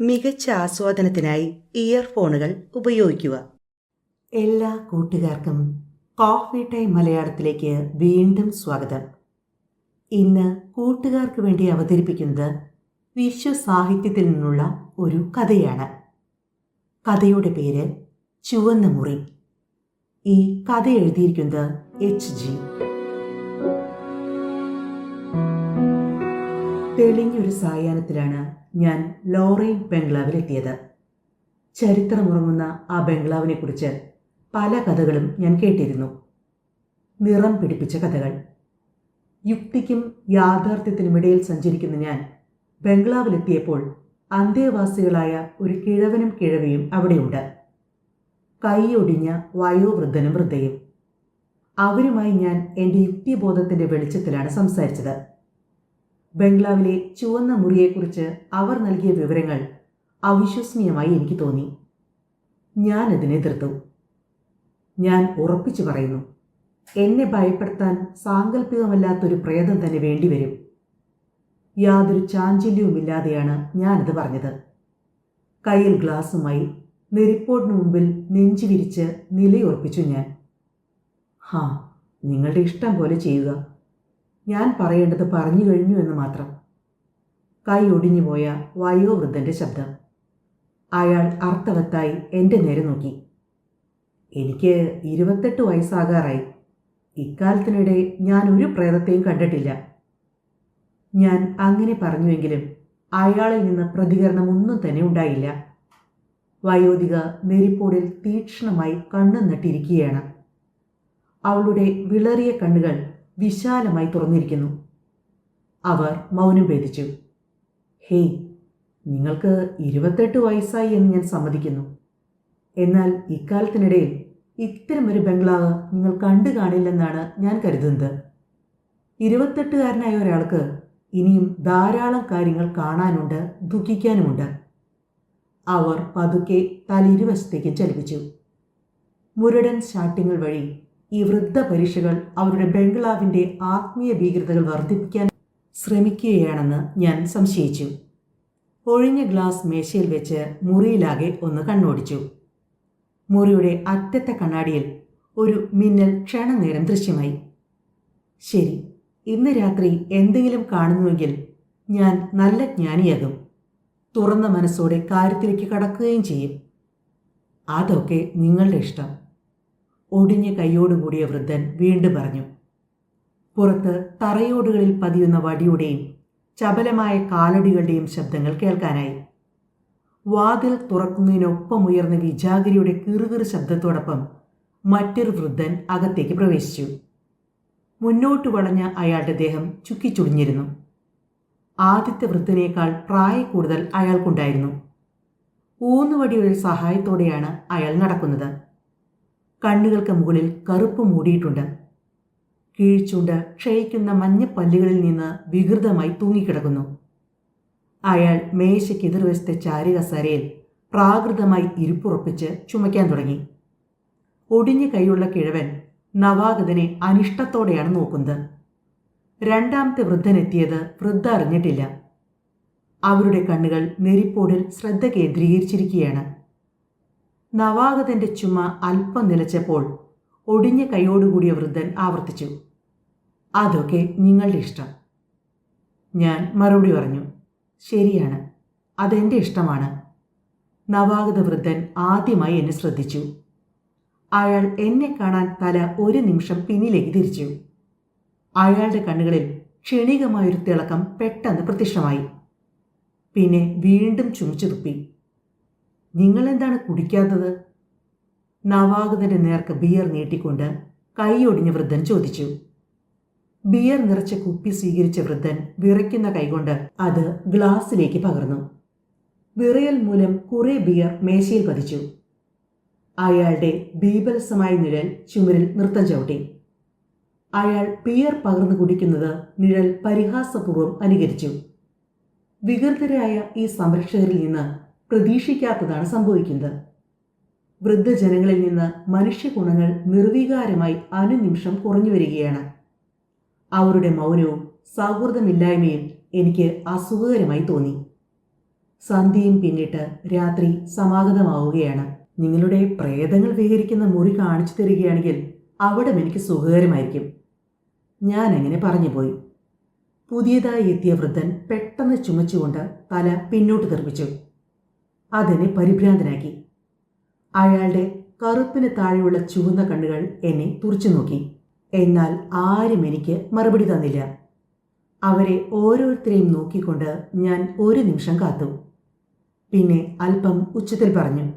മികച്ച ആസ്വാദനത്തിനായി ഇയർഫോണുകൾ ഉപയോഗിക്കുക. എല്ലാ കൂട്ടുകാർക്കും കോഫി ടൈം മലയാളത്തിലേക്ക് വീണ്ടും സ്വാഗതം. ഇന്ന് കൂട്ടുകാർക്ക് വേണ്ടി അവതരിപ്പിക്കുന്നത് വിശ്വസാഹിത്യത്തിൽ നിന്നുള്ള ഒരു കഥയാണ്. കഥയുടെ പേര് ചുവന്ന മുറി. ഈ കഥ എഴുതിയിരിക്കുന്നത് എച്ച് ജി തെളിഞ്ഞൊരു സായാഹ്നത്തിലാണ് ഞാൻ ലോറൈൻ ബംഗ്ലാവിലെത്തിയത്. ചരിത്രമുറങ്ങുന്ന ആ ബംഗ്ലാവിനെക്കുറിച്ച് പല കഥകളും ഞാൻ കേട്ടിരുന്നു. നിറം പിടിപ്പിച്ച കഥകൾ. യുക്തിക്കും യാഥാർത്ഥ്യത്തിനുമിടയിൽ സഞ്ചരിക്കുന്ന ഞാൻ ബംഗ്ലാവിലെത്തിയപ്പോൾ അന്തേവാസികളായ ഒരു കിഴവനും കിഴവിയും അവിടെയുണ്ട്. കൈയൊടിഞ്ഞ വയോവൃദ്ധനും വൃദ്ധയും. അവരുമായി ഞാൻ എന്റെ യുക്തിബോധത്തിന്റെ വെളിച്ചത്തിലാണ് സംസാരിച്ചത്. ബംഗ്ലാവിലെ ചുവന്ന മുറിയെക്കുറിച്ച് അവർ നൽകിയ വിവരങ്ങൾ അവിശ്വസനീയമായി എനിക്ക് തോന്നി. ഞാൻ അതിനെ എതിർത്തു. ഞാൻ ഉറപ്പിച്ചു പറയുന്നു. എന്നെ ഭയപ്പെടുത്താൻ സാങ്കല്പികമല്ലാത്തൊരു പ്രേതം തന്നെ വേണ്ടിവരും. യാതൊരു ചാഞ്ചല്യവുമില്ലാതെയാണ് ഞാനത് പറഞ്ഞത്. കയ്യിൽ ഗ്ലാസുമായി നെരിപ്പോടിന് മുമ്പിൽ നെഞ്ചു വിരിച്ച് നിലയുറപ്പിച്ചു ഞാൻ. ഹാ നിങ്ങളുടെ ഇഷ്ടം പോലെ ചെയ്യുക. ഞാൻ പറയേണ്ടത് പറഞ്ഞു കഴിഞ്ഞു എന്ന് മാത്രം. കൈ ഒടിഞ്ഞുപോയ വയോവൃദ്ധന്റെ ശബ്ദം. അയാൾ അർത്ഥവത്തായി എന്റെ നേരെ നോക്കി. എനിക്ക് ഇരുപത്തെട്ട് വയസ്സാകാറായി. ഇക്കാലത്തിനിടെ ഞാൻ ഒരു പ്രേതത്തെയും കണ്ടിട്ടില്ല. ഞാൻ അങ്ങനെ പറഞ്ഞുവെങ്കിലും അയാളിൽ നിന്ന് പ്രതികരണം ഒന്നും തന്നെ ഉണ്ടായില്ല. വയോധിക നെരിപ്പോടിൽ തീക്ഷ്ണമായി കണ്ണു നട്ടിരിക്കുകയാണ്. അവളുടെ വിളറിയ കണ്ണുകൾ വിശാലമായി തുറന്നിരിക്കുന്നു. അവർ മൗനം ഭേദിച്ചു. ഹേയ് നിങ്ങൾക്ക് ഇരുപത്തെട്ട് വയസ്സായി എന്ന് ഞാൻ സമ്മതിക്കുന്നു. എന്നാൽ ഇക്കാലത്തിനിടയിൽ ഇത്തരമൊരു ബംഗ്ലാവ് നിങ്ങൾ കണ്ടു കാണില്ലെന്നാണ് ഞാൻ കരുതുന്നത്. ഇരുപത്തെട്ടുകാരനായ ഒരാൾക്ക് ഇനിയും ധാരാളം കാര്യങ്ങൾ കാണാനുണ്ട് ദുഃഖിക്കാനുമുണ്ട്. അവർ പതുക്കെ തലിരുവശത്തേക്ക് ചലിപ്പിച്ചു. മുരടൻ ഷാട്ടിങ്ങൾ വഴി ഈ വൃദ്ധ പരീക്ഷകൾ അവരുടെ ബംഗ്ലാവിന്റെ ആത്മീയ ഭീകരതകൾ വർദ്ധിപ്പിക്കാൻ ശ്രമിക്കുകയാണെന്ന് ഞാൻ സംശയിച്ചു. ഒഴിഞ്ഞ ഗ്ലാസ് മേശയിൽ വെച്ച് മുറിയിലാകെ ഒന്ന് കണ്ണോടിച്ചു. മുറിയുടെ അറ്റത്തെ കണ്ണാടിയിൽ ഒരു മിന്നൽ ക്ഷണനേരം ദൃശ്യമായി. ശരി ഇന്ന് രാത്രി എന്തെങ്കിലും കാണുന്നുവെങ്കിൽ ഞാൻ നല്ല ജ്ഞാനിയാകും. തുറന്ന മനസ്സോടെ കാര്യത്തിലേക്ക് കടക്കുകയും ചെയ്യും. അതൊക്കെ നിങ്ങളുടെ ഇഷ്ടം. ഒടിഞ്ഞ കൈയോടുകൂടിയ വൃദ്ധൻ വീണ്ടും പറഞ്ഞു പുറത്ത് തറയോടുകളിൽ പതിയുന്ന വടിയുടെയും ചപലമായ കാലടികളുടെയും ശബ്ദങ്ങൾ കേൾക്കാനായി. വാതിൽ തുറക്കുന്നതിനൊപ്പം ഉയർന്ന വിജാഗിരിയുടെ കിറുകിറു ശബ്ദത്തോടൊപ്പം മറ്റൊരു വൃദ്ധൻ അകത്തേക്ക് പ്രവേശിച്ചു. മുന്നോട്ട് വളഞ്ഞ അയാളുടെ ദേഹം ചുക്കിച്ചുളിഞ്ഞിരുന്നു ആദ്യത്തെ വൃദ്ധനേക്കാൾ പ്രായ കൂടുതൽ അയാൾക്കുണ്ടായിരുന്നു. ഊന്നുവടിയുടെ സഹായത്തോടെയാണ് അയാൾ നടക്കുന്നത്. കണ്ണുകൾക്ക് മുകളിൽ കറുപ്പ് മൂടിയിട്ടുണ്ട്. കീഴ്ച്ചുണ്ട് ക്ഷയിക്കുന്ന മഞ്ഞപ്പല്ലുകളിൽ നിന്ന് വികൃതമായി തൂങ്ങിക്കിടക്കുന്നു. അയാൾ മേശയ്ക്കെതിർവശത്തെ ചാരുകസരയിൽ പ്രാകൃതമായി ഇരിപ്പുറപ്പിച്ച് ചുമയ്ക്കാൻ തുടങ്ങി. ഒടിഞ്ഞ കൈയുള്ള കിഴവൻ നവാഗതനെ അനിഷ്ടത്തോടെയാണ് നോക്കുന്നത്. രണ്ടാമത്തെ വൃദ്ധനെത്തിയത് വൃദ്ധ അറിഞ്ഞിട്ടില്ല. അവരുടെ കണ്ണുകൾ നെരിപ്പോടിൽ ശ്രദ്ധ കേന്ദ്രീകരിച്ചിരിക്കുകയാണ്. നവാഗതന്റെ ചുമ അല്പം നിലച്ചപ്പോൾ ഒടിഞ്ഞ കൈയോടുകൂടിയ വൃദ്ധൻ ആവർത്തിച്ചു. അതൊക്കെ നിങ്ങളുടെ ഇഷ്ടം. ഞാൻ മറുപടി പറഞ്ഞു ശരിയാണ് അതെന്റെ ഇഷ്ടമാണ്. നവാഗത വൃദ്ധൻ ആദ്യമായി എന്നെ ശ്രദ്ധിച്ചു. അയാൾ എന്നെ കാണാൻ തല ഒരു നിമിഷം പിന്നിലേക്ക് തിരിച്ചു. അയാളുടെ കണ്ണുകളിൽ ക്ഷണികമായൊരു തിളക്കം പെട്ടെന്ന് പ്രത്യക്ഷമായി. പിന്നെ വീണ്ടും ചുമച്ചു തുപ്പി. നിങ്ങളെന്താണ് കുടിക്കാത്തത്? നവാഗതന്റെ നേർക്ക് ബിയർ നീട്ടിക്കൊണ്ട് കൈയൊടിഞ്ഞ വൃദ്ധൻ ചോദിച്ചു. ബിയർ നിറച്ച കുപ്പി സ്വീകരിച്ച വൃദ്ധൻ വിറയ്ക്കുന്ന കൈകൊണ്ട് അത് ഗ്ലാസ്സിലേക്ക് പകർന്നു. വിറയൽ മൂലം കുറേ ബിയർ മേശയിൽ പതിച്ചു. അയാളുടെ ബീബലസമായ നിഴൽ ചുമരിൽ നൃത്തം ചവിട്ടി. അയാൾ ബിയർ പകർന്നു കുടിക്കുന്നത് നിഴൽ പരിഹാസപൂർവം അനുകരിച്ചു. വികൃതരായ ഈ സംരക്ഷകരിൽ നിന്ന് പ്രതീക്ഷിക്കാത്തതാണ് സംഭവിക്കുന്നത്. വൃദ്ധജനങ്ങളിൽ നിന്ന് മനുഷ്യഗുണങ്ങൾ നിർവികാരമായി അനുനിമിഷം കുറഞ്ഞു വരികയാണ്. അവരുടെ മൗനവും സൗഹൃദമില്ലായ്മയും എനിക്ക് അസുഖകരമായി തോന്നി. സന്ധ്യയും പിന്നിട്ട് രാത്രി സമാഗതമാവുകയാണ്. നിങ്ങളുടെ പ്രേതങ്ങൾ വിഹരിക്കുന്ന മുറി കാണിച്ചു തരികയാണെങ്കിൽ അവിടെ എനിക്ക് സുഖകരമായിരിക്കും. ഞാൻ അങ്ങനെ പറഞ്ഞുപോയി. പുതിയതായി എത്തിയ വൃദ്ധൻ പെട്ടെന്ന് ചുമച്ചുകൊണ്ട് തല പിന്നോട്ട് തെറിപ്പിച്ചു. അതെന്നെ പരിഭ്രാന്തനാക്കി. അയാളുടെ കറുപ്പിന് താഴെയുള്ള ചുവന്ന കണ്ണുകൾ എന്നെ തുറച്ചു നോക്കി. എന്നാൽ ആരും എനിക്ക് മറുപടി തന്നില്ല. അവരെ ഓരോരുത്തരെയും നോക്കിക്കൊണ്ട് ഞാൻ ഒരു നിമിഷം കാത്തു. പിന്നെ അല്പം ഉച്ചത്തിൽ പറഞ്ഞു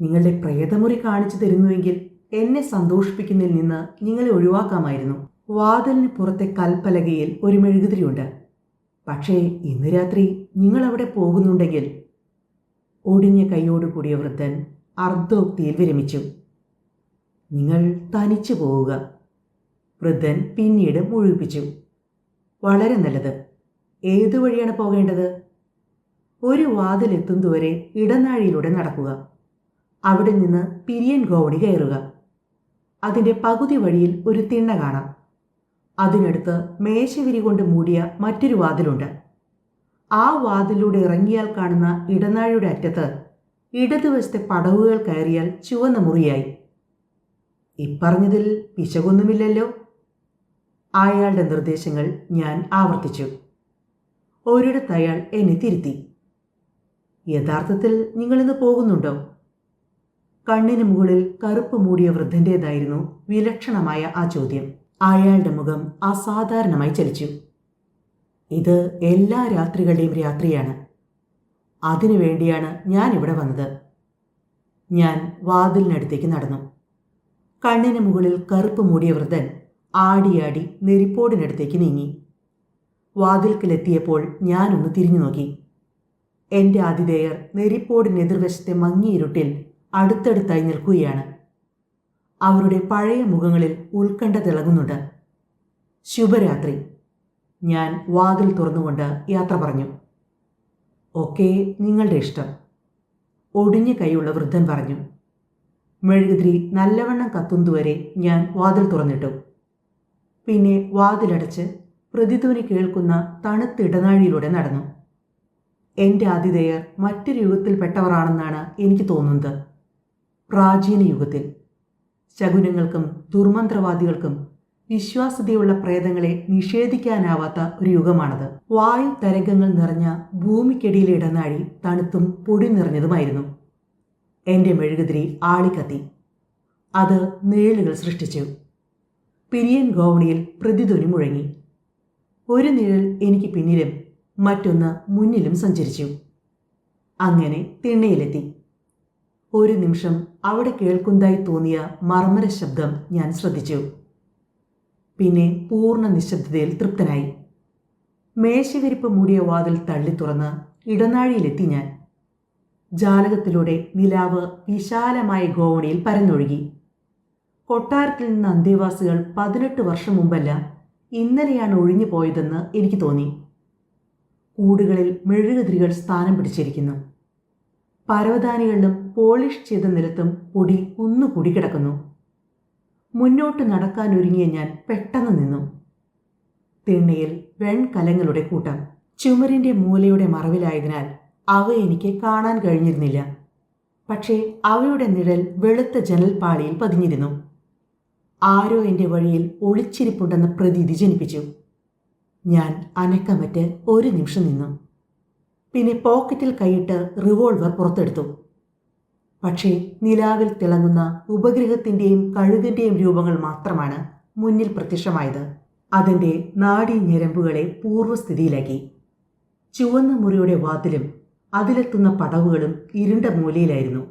നിങ്ങളുടെ പ്രേതമുറി കാണിച്ചു തരുന്നുവെങ്കിൽ എന്നെ സന്തോഷിപ്പിക്കുന്നതിൽ നിന്ന് നിങ്ങളെ ഒഴിവാക്കാമായിരുന്നു. വാതിലിന് പുറത്തെ കൽപ്പലകയിൽ ഒരു മെഴുകുതിരിയുണ്ട്. പക്ഷേ ഇന്ന് രാത്രി നിങ്ങളവിടെ പോകുന്നുണ്ടെങ്കിൽ ഒടിഞ്ഞ കൈയോട് കൂടിയ വൃദ്ധൻ അർദ്ധോക്തിയിൽ വിരമിച്ചു. നിങ്ങൾ തനിച്ചു പോവുക വൃദ്ധൻ പിന്നീട് മുഴുവിപ്പിച്ചു. വളരെ നല്ലത്. ഏതു വഴിയാണ് പോകേണ്ടത്? ഒരു വാതിലെത്തുന്നതുവരെ ഇടനാഴിയിലൂടെ നടക്കുക. അവിടെ നിന്ന് പിരിയൻ ഗോവണി കയറുക. അതിന്റെ പകുതി വഴിയിൽ ഒരു തിണ്ണ കാണാം. അതിനടുത്ത് മേശവിരി കൊണ്ട് മൂടിയ മറ്റൊരു വാതിലുണ്ട്. ആ വാതിലൂടെ ഇറങ്ങിയാൽ കാണുന്ന ഇടനാഴിയുടെ അറ്റത്ത് ഇടതുവശത്തെ പടവുകൾ കയറിയാൽ ചുവന്ന മുറിയായി. ഇപ്പറഞ്ഞതിൽ പിശകൊന്നുമില്ലല്ലോ. അയാളുടെ നിർദ്ദേശങ്ങൾ ഞാൻ ആവർത്തിച്ചു. ഒരിടത്ത് അയാൾ എന്നെ തിരുത്തി. യഥാർത്ഥത്തിൽ നിങ്ങളിന്ന് പോകുന്നുണ്ടോ? കണ്ണിന് മുകളിൽ കറുപ്പ് മൂടിയ വൃദ്ധന്റേതായിരുന്നു വിലക്ഷണമായ ആ ചോദ്യം. അയാളുടെ മുഖം അസാധാരണമായി ചലിച്ചു. ഇത് എല്ലാ രാത്രികളുടെയും രാത്രിയാണ്. അതിനു വേണ്ടിയാണ് ഞാൻ ഇവിടെ വന്നത്. ഞാൻ വാതിലിനടുത്തേക്ക് നടന്നു. കണ്ണിന് മുകളിൽ കറുപ്പ് മൂടിയ വൃദ്ധൻ ആടിയാടി നെരിപ്പോടിനടുത്തേക്ക് നീങ്ങി. വാതിൽക്കിലെത്തിയപ്പോൾ ഞാനൊന്ന് തിരിഞ്ഞു നോക്കി. എന്റെ ആതിഥേയർ നെരിപ്പോടിനെതിർവശത്തെ മങ്ങിയിരുട്ടിൽ അടുത്തടുത്തായി നിൽക്കുകയാണ്. അവരുടെ പഴയ മുഖങ്ങളിൽ ഉത്കണ്ഠ തിളങ്ങുന്നുണ്ട്. ശുഭരാത്രി. ഞാൻ വാതിൽ തുറന്നുകൊണ്ട് യാത്ര പറഞ്ഞു. ഓക്കെ നിങ്ങളുടെ ഇഷ്ടം ഒടിഞ്ഞ കൈയുള്ള വൃദ്ധൻ പറഞ്ഞു. മെഴുകുതിരി നല്ലവണ്ണം കത്തുന്നതുവരെ ഞാൻ വാതിൽ തുറന്നിട്ടു. പിന്നെ വാതിലടച്ച് പ്രതിധ്വനി കേൾക്കുന്ന തണുത്ത ഇടനാഴിയിലൂടെ നടന്നു. എന്റെ ആതിഥേയർ മറ്റൊരു യുഗത്തിൽപ്പെട്ടവരാണെന്നാണ് എനിക്ക് തോന്നുന്നത്. പ്രാചീന യുഗത്തിൽ. ശകുനങ്ങൾക്കും ദുർമന്ത്രവാദികൾക്കും വിശ്വാസ്യതയുള്ള പ്രേതങ്ങളെ നിഷേധിക്കാനാവാത്ത ഒരു യുഗമാണത്. വായു തരംഗങ്ങൾ നിറഞ്ഞ ഭൂമിക്കടിയിലെ ഇടനാഴി തണുത്തും പൊടി നിറഞ്ഞതുമായിരുന്നു. എന്റെ മെഴുകുതിരി ആളിക്കത്തി. അത് നിഴലുകൾ സൃഷ്ടിച്ചു. പിരിയൻ ഗോവണിയിൽ പ്രതിധ്വനി മുഴങ്ങി. ഒരു നിഴൽ എനിക്ക് പിന്നിലും മറ്റൊന്ന് മുന്നിലും സഞ്ചരിച്ചു. അങ്ങനെ തിണ്ണയിലെത്തി. ഒരു നിമിഷം അവിടെ കേൾക്കുന്നതായി തോന്നിയ മർമ്മര ശബ്ദം ഞാൻ ശ്രദ്ധിച്ചു. പിന്നെ പൂർണ നിശബ്ദതയിൽ തൃപ്തനായി. മേശവിരിപ്പ് മൂടിയ വാതിൽ തള്ളി തുറന്ന് ഇടനാഴിയിലെത്തി ഞാൻ. ജാലകത്തിലൂടെ നിലാവ് വിശാലമായ ഗോവണിയിൽ പരന്നൊഴുകി. കൊട്ടാരത്തിൽ നിന്ന് അന്തേവാസികൾ പതിനെട്ട് വർഷം മുമ്പല്ല ഇന്നലെയാണ് ഒഴിഞ്ഞു പോയതെന്ന് എനിക്ക് തോന്നി. കൂടുകളിൽ മെഴുകുതിരികൾ സ്ഥാനം പിടിച്ചിരിക്കുന്നു. പരവതാനികളിലും പോളിഷ് ചെയ്ത നിലത്തും പൊടി ഒന്നു കുടികിടക്കുന്നു മുന്നോട്ട് നടക്കാനൊരുങ്ങിയ ഞാൻ പെട്ടെന്ന് നിന്നു. തിണ്ണയിൽ വെൺകലങ്ങളുടെ കൂട്ടം ചുമരിന്റെ മൂലയുടെ മറവിലായതിനാൽ അവ എനിക്ക് കാണാൻ കഴിഞ്ഞിരുന്നില്ല. പക്ഷേ അവയുടെ നിഴൽ വെളുത്ത ജനൽപ്പാളിയിൽ പതിഞ്ഞിരുന്നു. ആരോ എന്റെ വഴിയിൽ ഒളിച്ചിരിപ്പുണ്ടെന്ന പ്രതീതി ജനിപ്പിച്ചു. ഞാൻ അനക്കമറ്റ് ഒരു നിമിഷം നിന്നു. പിന്നെ പോക്കറ്റിൽ കൈയിട്ട് റിവോൾവർ പുറത്തെടുത്തു. പക്ഷേ നിലാവിൽ തിളങ്ങുന്ന ഉപഗ്രഹത്തിന്റെയും കഴുകിന്റെയും രൂപങ്ങൾ മാത്രമാണ് മുന്നിൽ പ്രത്യക്ഷമായത്. അതിന്റെ നാഡീ ഞരമ്പുകളെ പൂർവസ്ഥിതിയിലാക്കി ചുവന്ന മുറിയുടെ വാതിലും അതിലെത്തുന്ന പടവുകളും ഇരുണ്ട മൂലയിലായിരുന്നു.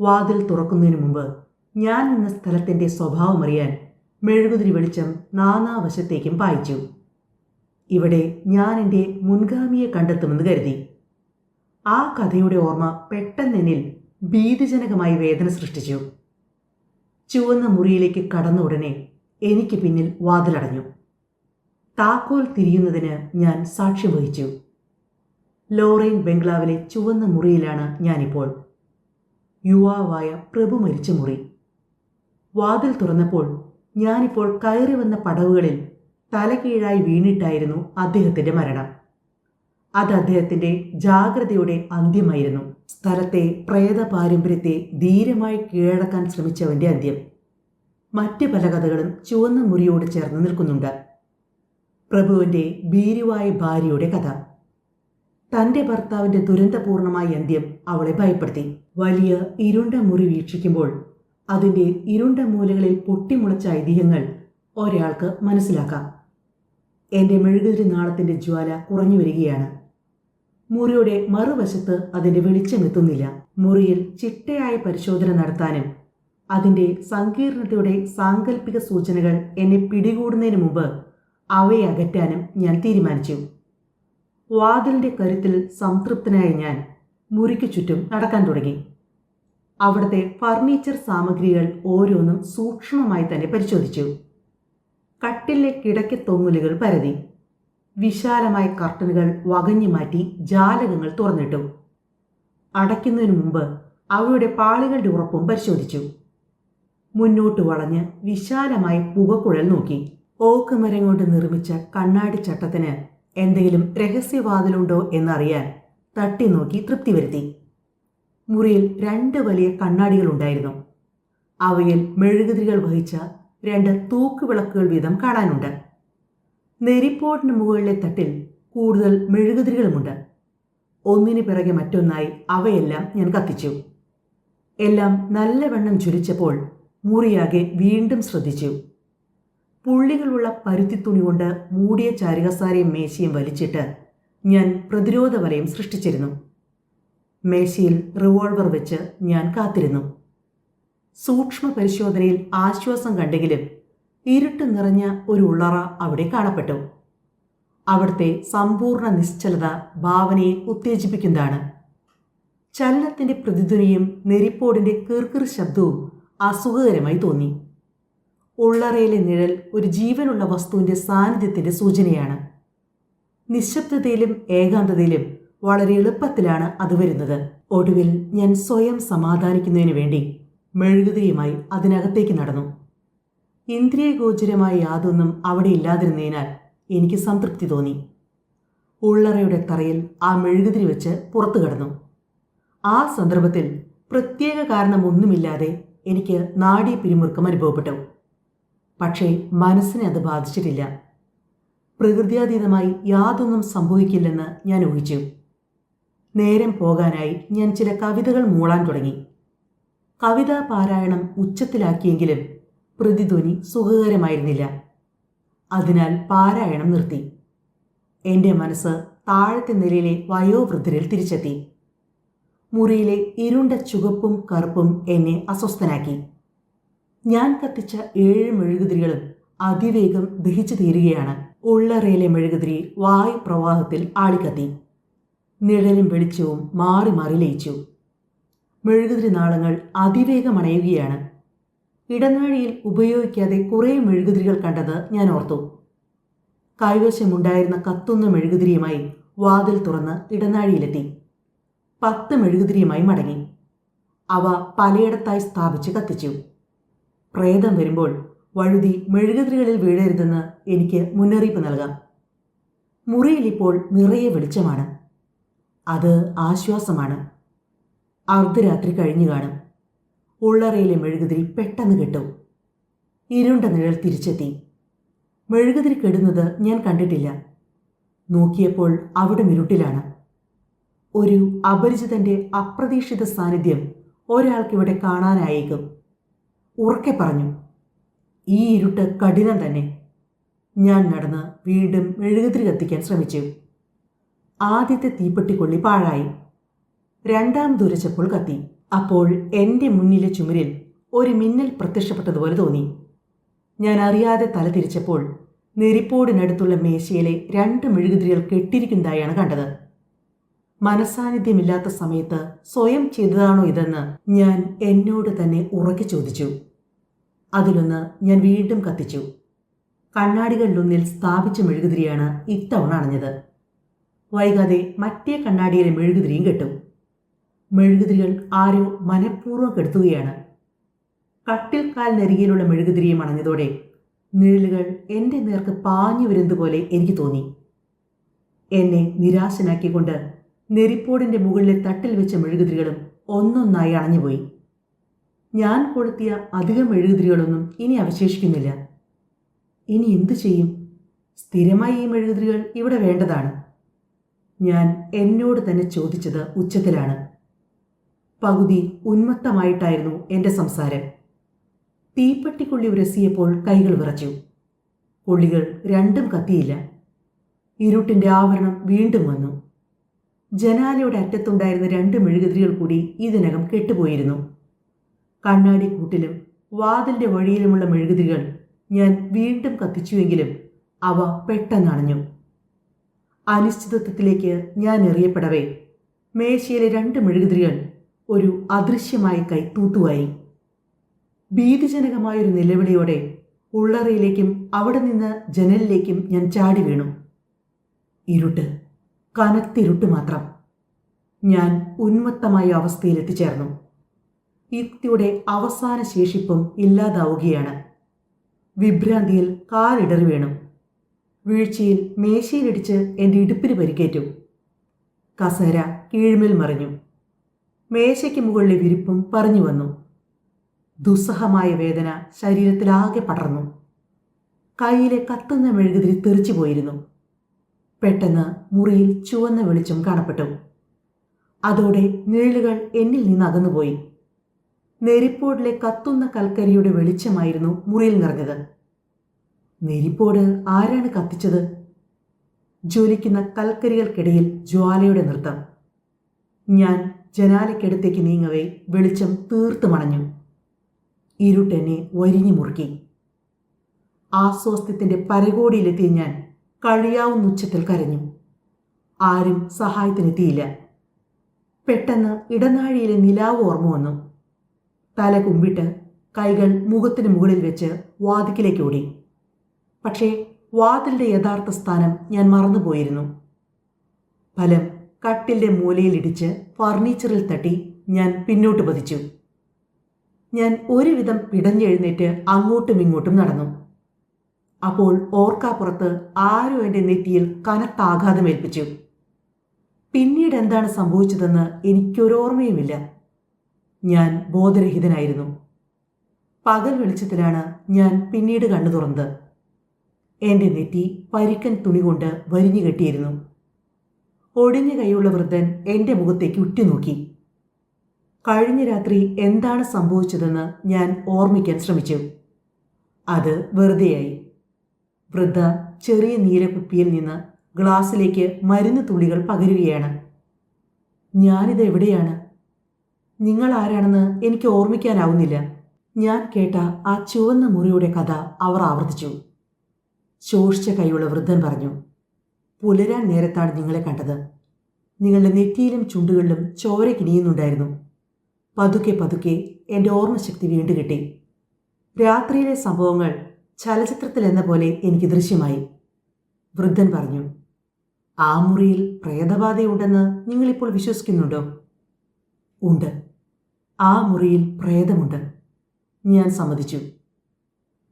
വാതിൽ തുറക്കുന്നതിന് മുമ്പ് ഞാൻ നിന്ന സ്ഥലത്തിന്റെ സ്വഭാവമറിയാൻ മെഴുകുതിരി വെളിച്ചം നാനാവശത്തേക്കും പായിച്ചു. ഇവിടെ ഞാൻ എന്റെ മുൻഗാമിയെ കണ്ടെത്തുമെന്ന് കരുതി. ആ കഥയുടെ ഓർമ്മ പെട്ടെന്നെന്നിൽ ഭീതിജനകമായി വേദന സൃഷ്ടിച്ചു. ചുവന്ന മുറിയിലേക്ക് കടന്ന ഉടനെ എനിക്ക് പിന്നിൽ വാതിലടഞ്ഞു. താക്കോൽ തിരിയുന്നതിന് ഞാൻ സാക്ഷ്യം വഹിച്ചു. ലോറൈൻ ബംഗ്ലാവിലെ ചുവന്ന മുറിയിലാണ് ഞാനിപ്പോൾ. യുവാവായ പ്രഭു മരിച്ച മുറി. വാതിൽ തുറന്നപ്പോൾ ഞാനിപ്പോൾ കയറി വന്ന പടവുകളിൽ തലകീഴായി വീണിട്ടായിരുന്നു അദ്ദേഹത്തിന്റെ മരണം. അത് അദ്ദേഹത്തിന്റെ ജാഗ്രതയുടെ അന്ത്യമായിരുന്നു. സ്ഥലത്തെ പ്രേത പാരമ്പര്യത്തെ ധീരമായി കീഴടക്കാൻ ശ്രമിച്ചവന്റെ അന്ത്യം. മറ്റ് പല കഥകളും ചുവന്ന മുറിയോട് ചേർന്ന് നിൽക്കുന്നുണ്ട്. പ്രഭുവിന്റെ ഭീരുവായ ഭാര്യയുടെ കഥ. തന്റെ ഭർത്താവിന്റെ ദുരന്തപൂർണമായ അന്ത്യം അവളെ ഭയപ്പെടുത്തി. വലിയ ഇരുണ്ട മുറി വീക്ഷിക്കുമ്പോൾ അതിന്റെ ഇരുണ്ട മൂലകളിൽ പൊട്ടിമുളച്ച ഐതിഹ്യങ്ങൾ ഒരാൾക്ക് മനസ്സിലാക്കാം. എന്റെ മെഴുകുതിരി നാളത്തിന്റെ ജ്വാല കുറഞ്ഞു വരികയാണ്. മുറിയുടെ മറുവശത്ത് അതിന്റെ വെളിച്ചമെത്തുന്നില്ല. മുറിയിൽ ചിട്ടയായ പരിശോധന നടത്താനും അതിന്റെ സങ്കീർണതയുടെ സാങ്കല്പിക സൂചനകൾ എന്നെ പിടികൂടുന്നതിന് മുമ്പ് അവയെ അകറ്റാനും ഞാൻ തീരുമാനിച്ചു. വാതിലിന്റെ കരുത്തിൽ സംതൃപ്തനായ ഞാൻ മുറിക്ക് ചുറ്റും നടക്കാൻ തുടങ്ങി. അവിടുത്തെ ഫർണിച്ചർ സാമഗ്രികൾ ഓരോന്നും സൂക്ഷ്മമായി തന്നെ പരിശോധിച്ചു. കട്ടിലെ കിടക്ക തൊങ്ങലുകൾ പരതി. വിശാലമായ കർട്ടനുകൾ വകഞ്ഞു മാറ്റി ജാലകങ്ങൾ തുറന്നിട്ടു. അടയ്ക്കുന്നതിനു മുമ്പ് അവയുടെ പാളികളുടെ ഉറപ്പും പരിശോധിച്ചു. മുന്നോട്ട് വളഞ്ഞ് വിശാലമായ പുകക്കുഴൽ നോക്കി. ഓക്ക് മരം കൊണ്ട് നിർമ്മിച്ച കണ്ണാടി ചട്ടത്തിന് എന്തെങ്കിലും രഹസ്യവാതിലുണ്ടോ എന്നറിയാൻ തട്ടി നോക്കി തൃപ്തി വരുത്തി. മുറിയിൽ രണ്ട് വലിയ കണ്ണാടികളുണ്ടായിരുന്നു അവയിൽ മെഴുകുതിരികൾ വഹിച്ച രണ്ട് തൂക്കുവിളക്കുകൾ വീതം കാണാനുണ്ട്. നെരിപ്പോട്ടിന് മുകളിലെ തട്ടിൽ കൂടുതൽ മെഴുകുതിരികളുമുണ്ട്. ഒന്നിന് പിറകെ മറ്റൊന്നായി അവയെല്ലാം ഞാൻ കത്തിച്ചു. എല്ലാം നല്ലവണ്ണം ചുരിച്ചപ്പോൾ മുറിയാകെ വീണ്ടും ശ്രദ്ധിച്ചു. പുള്ളികളുള്ള പരുത്തി തുണി കൊണ്ട് മൂടിയ ചാരികസാരയും മേശയും വലിച്ചിട്ട് ഞാൻ പ്രതിരോധ വലയം സൃഷ്ടിച്ചിരുന്നു. മേശയിൽ റിവോൾവർ വെച്ച് ഞാൻ കാത്തിരുന്നു. സൂക്ഷ്മ പരിശോധനയിൽ ആശ്വാസം കണ്ടെങ്കിലും ഇരുട്ട് നിറഞ്ഞ ഒരു ഉള്ളറ അവിടെ കാണപ്പെട്ടു. അവിടുത്തെ സമ്പൂർണ നിശ്ചലത ഭാവനയെ ഉത്തേജിപ്പിക്കുന്നതാണ്. ചലനത്തിന്റെ പ്രതിധ്വനിയും നെരിപ്പോടിന്റെ കീർക്കിർ ശബ്ദവും അസുഖകരമായി തോന്നി. ഉള്ളറയിലെ നിഴൽ ഒരു ജീവനുള്ള വസ്തുവിന്റെ സാന്നിധ്യത്തിന്റെ സൂചനയാണ്. നിശബ്ദതയിലും ഏകാന്തതയിലും വളരെ എളുപ്പത്തിലാണ് അത് വരുന്നത്. ഒടുവിൽ ഞാൻ സ്വയം സമാധാനിക്കുന്നതിന് വേണ്ടി മെഴുകുതിരിയുമായി അതിനകത്തേക്ക് നടന്നു. ഇന്ദ്രിയഗോചരമായ യാതൊന്നും അവിടെ ഇല്ലാതിരുന്നതിനാൽ എനിക്ക് സംതൃപ്തി തോന്നി. ഉള്ളറയുടെ തറയിൽ ആ മെഴുകുതിരി വെച്ച് പുറത്തു കടന്നു. ആ സന്ദർഭത്തിൽ പ്രത്യേക കാരണമൊന്നുമില്ലാതെ എനിക്ക് നാഡീ പിരിമുറുക്കം അനുഭവപ്പെട്ടു. പക്ഷേ മനസ്സിനെ അത് ബാധിച്ചിട്ടില്ല. പ്രകൃതിയാതീതമായി യാതൊന്നും സംഭവിക്കില്ലെന്ന് ഞാൻ ഊഹിച്ചു. നേരം പോകാനായി ഞാൻ ചില കവിതകൾ മൂളാൻ തുടങ്ങി. കവിതാ പാരായണം ഉച്ചത്തിലാക്കിയെങ്കിലും പ്രതിധ്വനി സുഖകരമായിരുന്നില്ല. അതിനാൽ പാരായണം നിർത്തി. എന്റെ മനസ്സ് താഴത്തെ നിലയിലെ വയോവൃദ്ധരിൽ തിരിച്ചെത്തി. മുറിയിലെ ഇരുണ്ട ചുവപ്പും കറുപ്പും എന്നെ അസ്വസ്ഥനാക്കി. ഞാൻ കത്തിച്ച ഏഴ് മെഴുകുതിരികളും അതിവേഗം ദഹിച്ചു തീരുകയാണ്. ഉള്ളറയിലെ മെഴുകുതിരി വായു പ്രവാഹത്തിൽ ആളിക്കത്തി. നിഴലും വെളിച്ചവും മാറി മാറി ലയിച്ചു. മെഴുകുതിരി നാളങ്ങൾ അതിവേഗം അണയുകയാണ്. ഇടനാഴിയിൽ ഉപയോഗിക്കാതെ കുറേ മെഴുകുതിരികൾ കണ്ടത് ഞാൻ ഓർത്തു. കൈവശമുണ്ടായിരുന്ന കത്തുന്ന മെഴുകുതിരിയുമായി വാതിൽ തുറന്ന് ഇടനാഴിയിലെത്തി. പത്ത് മെഴുകുതിരിയുമായി മടങ്ങി. അവ പലയിടത്തായി സ്ഥാപിച്ച് കത്തിച്ചു. പ്രേതം വരുമ്പോൾ വഴുതി മെഴുകുതിരികളിൽ വീഴരുതെന്ന് എനിക്ക് മുന്നറിയിപ്പ് നൽകാം. മുറിയിൽ ഇപ്പോൾ നിറയെ വെളിച്ചമാണ്. അത് ആശ്വാസമാണ്. അർദ്ധരാത്രി കഴിഞ്ഞു കാണും. ഉള്ളറയിലെ മെഴുകുതിരി പെട്ടെന്ന് കെട്ടു. ഇരുണ്ട നിഴൽ തിരിച്ചെത്തി. മെഴുകുതിരി കെടുന്നത് ഞാൻ കണ്ടിട്ടില്ല. നോക്കിയപ്പോൾ അവിടെ ഇരുട്ടിലാണ് ഒരു അപരിചിതന്റെ അപ്രതീക്ഷിത സാന്നിധ്യം ഒരാൾക്കിവിടെ കാണാനായേക്കും. ഉറക്കെ പറഞ്ഞു ഈ ഇരുട്ട് കഠിനം തന്നെ. ഞാൻ നടന്ന് വീണ്ടും മെഴുകുതിരി കത്തിക്കാൻ ശ്രമിച്ചു. ആദ്യത്തെ തീപ്പെട്ടിക്കൊള്ളി പാഴായി. രണ്ടാം ദുരച്ചപ്പോൾ കത്തി. അപ്പോൾ എന്റെ മുന്നിലെ ചുമരിൽ ഒരു മിന്നൽ പ്രത്യക്ഷപ്പെട്ടതുപോലെ തോന്നി. ഞാൻ അറിയാതെ തല തിരിച്ചപ്പോൾ നെരിപ്പോടിനടുത്തുള്ള മേശയിലെ രണ്ട് മെഴുകുതിരികൾ കെട്ടിരിക്കുന്നതായാണ് കണ്ടത്. മനസാന്നിധ്യമില്ലാത്ത സമയത്ത് സ്വയം ചെയ്തതാണോ ഇതെന്ന് ഞാൻ എന്നോട് തന്നെ ഉറക്കി ചോദിച്ചു. അതിലൊന്ന് ഞാൻ വീണ്ടും കത്തിച്ചു. കണ്ണാടികളിലൊന്നിൽ സ്ഥാപിച്ച മെഴുകുതിരിയാണ് ഇത്തവണ അണഞ്ഞത്. വൈകാതെ മറ്റേ കണ്ണാടിയിലെ മെഴുകുതിരിയും കെട്ടും. മെഴുകുതിരികൾ ആരോ മനഃപൂർവം കെടുത്തുകയാണ്. കട്ടിൽ കാലിനരികിലുള്ള മെഴുകുതിരിയെ മണഞ്ഞതോടെ നിഴലുകൾ എന്റെ നേർക്ക് പാഞ്ഞു വരുന്നതുപോലെ എനിക്ക് തോന്നി. എന്നെ നിരാശനാക്കിക്കൊണ്ട് നെരിപ്പോടിന്റെ മുകളിലെ തട്ടിൽ വെച്ച മെഴുകുതിരികളും ഒന്നൊന്നായി അണഞ്ഞുപോയി. ഞാൻ കൊളുത്തിയ അധികം മെഴുകുതിരികളൊന്നും ഇനി അവശേഷിക്കുന്നില്ല. ഇനി എന്തു ചെയ്യും? സ്ഥിരമായി ഈ മെഴുകുതിരികൾ ഇവിടെ വേണ്ടതാണ്. ഞാൻ എന്നോട് തന്നെ ചോദിച്ചത് ഉച്ചത്തിലാണ്. പകുതി ഉന്മത്തമായിട്ടായിരുന്നു എന്റെ സംസാരം. തീപ്പട്ടിക്കുള്ളി ഉരസിയപ്പോൾ കൈകൾ വിറച്ചു. ഉള്ളികൾ രണ്ടും കത്തിയില്ല. ഇരുട്ടിന്റെ ആവരണം വീണ്ടും വന്നു. ജനാലയുടെ അറ്റത്തുണ്ടായിരുന്ന രണ്ട് മെഴുകുതിരികൾ കൂടി ഇതിനകം കെട്ടുപോയിരുന്നു. കണ്ണാടി കൂട്ടിലും വാതിലിന്റെ വഴിയിലുമുള്ള മെഴുകുതിരികൾ ഞാൻ വീണ്ടും കത്തിച്ചുവെങ്കിലും അവ പെട്ടെന്നണഞ്ഞു അനിശ്ചിതത്വത്തിലേക്ക് ഞാൻ എറിയപ്പെടവേ. മേശയിലെ രണ്ട് മെഴുകുതിരികൾ ഒരു അദൃശ്യമായ കൈ തൂത്തുവായി. ഭീതിജനകമായൊരു നിലവിളിയോടെ ഉള്ളറയിലേക്കും അവിടെ നിന്ന് ജനലിലേക്കും ഞാൻ ചാടി വീണു. ഇരുട്ട് കനത്തിരുട്ട് മാത്രം. ഞാൻ ഉന്മത്തമായ അവസ്ഥയിൽ എത്തിച്ചേർന്നു. യുക്തിയുടെ അവസാന ശേഷിപ്പും ഇല്ലാതാവുകയാണ്. വിഭ്രാന്തിയിൽ കാലിടറി വീണു. വീഴ്ചയിൽ മേശയിലിടിച്ച് എന്റെ ഇടുപ്പിന് പരിക്കേറ്റു. കസേര കീഴ്മേൽ മറിഞ്ഞു. മേശയ്ക്ക് മുകളിലെ വിരിപ്പും പറഞ്ഞു വന്നു. ദുസ്സഹമായ വേദന ശരീരത്തിലാകെ പടർന്നു. കയ്യിലെ കത്തുന്ന മെഴുകുതിരി തെറിച്ചു പോയിരുന്നു. പെട്ടെന്ന് മുറിയിൽ ചുവന്ന വെളിച്ചം കാണപ്പെട്ടു. അതോടെ നിഴലുകൾ എന്നിൽ നിന്ന് അകന്നുപോയി. നെരിപ്പോടിലെ കത്തുന്ന കൽക്കരിയുടെ വെളിച്ചമായിരുന്നു മുറിയിൽ നിറഞ്ഞത്. നെരിപ്പോട് ആരാണ് കത്തിച്ചത്? ജ്വലിക്കുന്ന കൽക്കരികൾക്കിടയിൽ ജ്വാലയുടെ നൃത്തം. ഞാൻ ജനാലയ്ക്കടുത്തേക്ക് നീങ്ങവേ വെളിച്ചം തീർത്തു മണഞ്ഞു. ഇരുട്ടെന്നെ വരിഞ്ഞു മുറുക്കി. ആസ്വാസ്ഥ്യത്തിന്റെ പരകോടിയിലെത്തിയ ഞാൻ കഴിയാവുന്ന ഉച്ചത്തിൽ കരഞ്ഞു. ആരും സഹായത്തിനെത്തിയില്ല. പെട്ടെന്ന് ഇടനാഴിയിലെ നിലാവ് ഓർമ്മ വന്നു. തല കുമ്പിട്ട് കൈകൾ മുഖത്തിന് മുകളിൽ വെച്ച് വാതിക്കിലേക്ക് ഓടി. പക്ഷേ വാതിലിന്റെ യഥാർത്ഥ സ്ഥാനം ഞാൻ മറന്നുപോയിരുന്നു. ഫലം കട്ടിലിന്റെ മൂലയിലിടിച്ച് ഫർണിച്ചറിൽ തട്ടി ഞാൻ പിന്നോട്ട് പതിച്ചു. ഞാൻ ഒരുവിധം പിടഞ്ഞെഴുന്നേറ്റ് അങ്ങോട്ടും ഇങ്ങോട്ടും നടന്നു. അപ്പോൾ ഓർക്കാപ്പുറത്ത് ആരോ എന്റെ നെറ്റിയിൽ കനത്ത ആഘാതമേൽപ്പിച്ചു പിന്നീട് എന്താണ് സംഭവിച്ചതെന്ന് എനിക്കൊരോർമ്മയുമില്ല ഞാൻ ബോധരഹിതനായിരുന്നു. പകൽ വെളിച്ചത്തിലാണ് ഞാൻ പിന്നീട് കണ്ണു തുറന്നത്. എന്റെ നെറ്റി പരിക്കൻ തുണി കൊണ്ട് വരിഞ്ഞു കെട്ടിയിരുന്നു. ഒടിഞ്ഞ കൈയുള്ള വൃദ്ധൻ എന്റെ മുഖത്തേക്ക് ഉറ്റുനോക്കി. കഴിഞ്ഞ രാത്രി എന്താണ് സംഭവിച്ചതെന്ന് ഞാൻ ഓർമ്മിക്കാൻ ശ്രമിച്ചു. അത് വെറുതെയായി. വൃദ്ധ ചെറിയ നീലക്കുപ്പിയിൽ നിന്ന് ഗ്ലാസ്സിലേക്ക് മരുന്ന് തുള്ളികൾ പകരുകയാണ്. ഞാനിത് എവിടെയാണ്? നിങ്ങൾ ആരാണെന്ന് എനിക്ക് ഓർമ്മിക്കാനാവുന്നില്ല. ഞാൻ കേട്ട ആ ചുവന്ന മുറിയുടെ കഥ അവർ ആവർത്തിച്ചു. ശോഷിച്ച കൈയുള്ള വൃദ്ധൻ പറഞ്ഞു പുലരാൻ നേരത്താണ് നിങ്ങളെ കണ്ടത്. നിങ്ങളുടെ നെറ്റിയിലും ചുണ്ടുകളിലും ചോര കിണിയുന്നുണ്ടായിരുന്നു. പതുക്കെ പതുക്കെ എന്റെ ഓർമ്മശക്തി വീണ്ടു കിട്ടി. രാത്രിയിലെ സംഭവങ്ങൾ ചലച്ചിത്രത്തിൽ എന്ന പോലെ എനിക്ക് ദൃശ്യമായി. വൃദ്ധൻ പറഞ്ഞു ആ മുറിയിൽ പ്രേതബാധയുണ്ടെന്ന് നിങ്ങളിപ്പോൾ വിശ്വസിക്കുന്നുണ്ടോ? ഉണ്ട്. ആ മുറിയിൽ പ്രേതമുണ്ട്. ഞാൻ സമ്മതിച്ചു.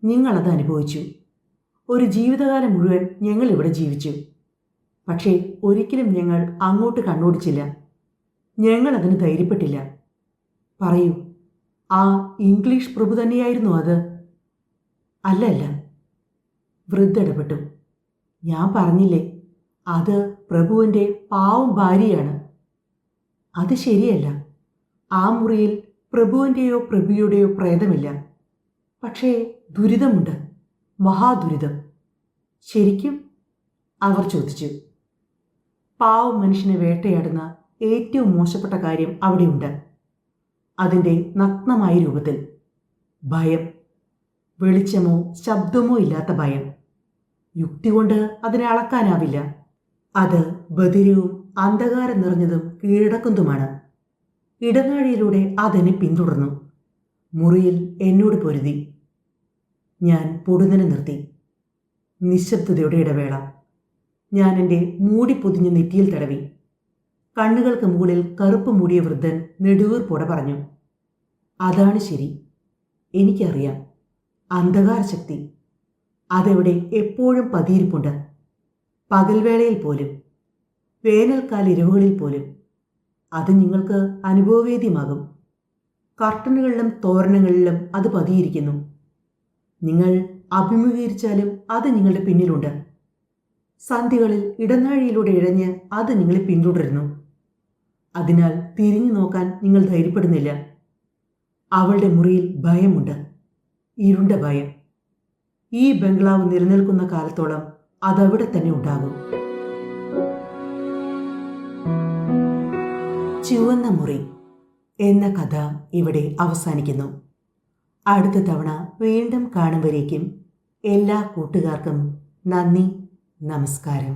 നിങ്ങളത് അനുഭവിച്ചു. ഒരു ജീവിതകാലം മുഴുവൻ ഞങ്ങൾ ഇവിടെ ജീവിച്ചു. പക്ഷേ ഒരിക്കലും ഞങ്ങൾ അങ്ങോട്ട് കണ്ണോടിച്ചില്ല. ഞങ്ങൾ അതിന് ധൈര്യപ്പെട്ടില്ല. പറയൂ ആ ഇംഗ്ലീഷ് പ്രഭു തന്നെയായിരുന്നു അത്? അല്ല അല്ല. വൃദ്ധ ഇടപെട്ടു. ഞാൻ പറഞ്ഞില്ലേ അത് പ്രഭുവിന്റെ പാവം ഭാര്യയാണ്. അത് ശരിയല്ല. ആ മുറിയിൽ പ്രഭുവിന്റെയോ പ്രഭുയുടെയോ പ്രേതമില്ല. പക്ഷേ ദുരിതമുണ്ട്. മഹാദുരിതം. ശരിക്കും അവർ ചോദിച്ചു. പാവം മനുഷ്യനെ വേട്ടയാടുന്ന ഏറ്റവും മോശപ്പെട്ട കാര്യം അവിടെയുണ്ട്. അതിന്റെ നഗ്നമായ രൂപത്തിൽ. ഭയം വെളിച്ചമോ ശബ്ദമോ ഇല്ലാത്ത ഭയം. യുക്തി കൊണ്ട് അതിനെ അളക്കാനാവില്ല. അത് ബദിരവും അന്ധകാരം നിറഞ്ഞതും കീഴടക്കുന്നതുമാണ്. ഇടനാഴിയിലൂടെ അതെന്നെ പിന്തുടർന്നു. മുറിയിൽ എന്നോട് പൊരുതി. ഞാൻ പൊടുന്നനെ നിർത്തി. നിശബ്ദതയുടെ ഇടവേള. ഞാൻ എന്റെ മൂടി പൊതിഞ്ഞ നെറ്റിയിൽ തടവി. കണ്ണുകൾക്ക് മുകളിൽ കറുപ്പ് മൂടിയ വൃദ്ധൻ നെടുവീർപ്പോടെ പറഞ്ഞു അതാണ് ശരി. എനിക്കറിയാം. അന്ധകാര ശക്തി. അതെവിടെ എപ്പോഴും പതിയിരിപ്പുണ്ട്. പകൽവേളയിൽ പോലും. വേനൽക്കാല ഇരവുകളിൽ പോലും. അത് നിങ്ങൾക്ക് അനുഭവവേദ്യമാകും. കർട്ടനുകളിലും തോരണങ്ങളിലും അത് പതിയിരിക്കുന്നു. നിങ്ങൾ അഭിമുഖീകരിച്ചാലും അത് നിങ്ങളുടെ പിന്നിലുണ്ട്. സന്ധികളിൽ ഇടനാഴിയിലൂടെ ഇഴഞ്ഞ് അത് നിങ്ങളെ പിന്തുടരുന്നു. അതിനാൽ തിരിഞ്ഞു നോക്കാൻ നിങ്ങൾ ധൈര്യപ്പെടുന്നില്ല. അവളുടെ മുറിയിൽ ഭയമുണ്ട്. ഇരുണ്ട ഭയം. ഈ ബംഗ്ലാവ് നിലനിൽക്കുന്ന കാലത്തോളം അതവിടെ തന്നെ ഉണ്ടാകും. ചുവന്ന മുറി എന്ന കഥ ഇവിടെ അവസാനിക്കുന്നു. അടുത്ത തവണ വീണ്ടും കാണും വരേക്കും എല്ലാ കൂട്ടുകാർക്കും നന്ദി. നമസ്കാരം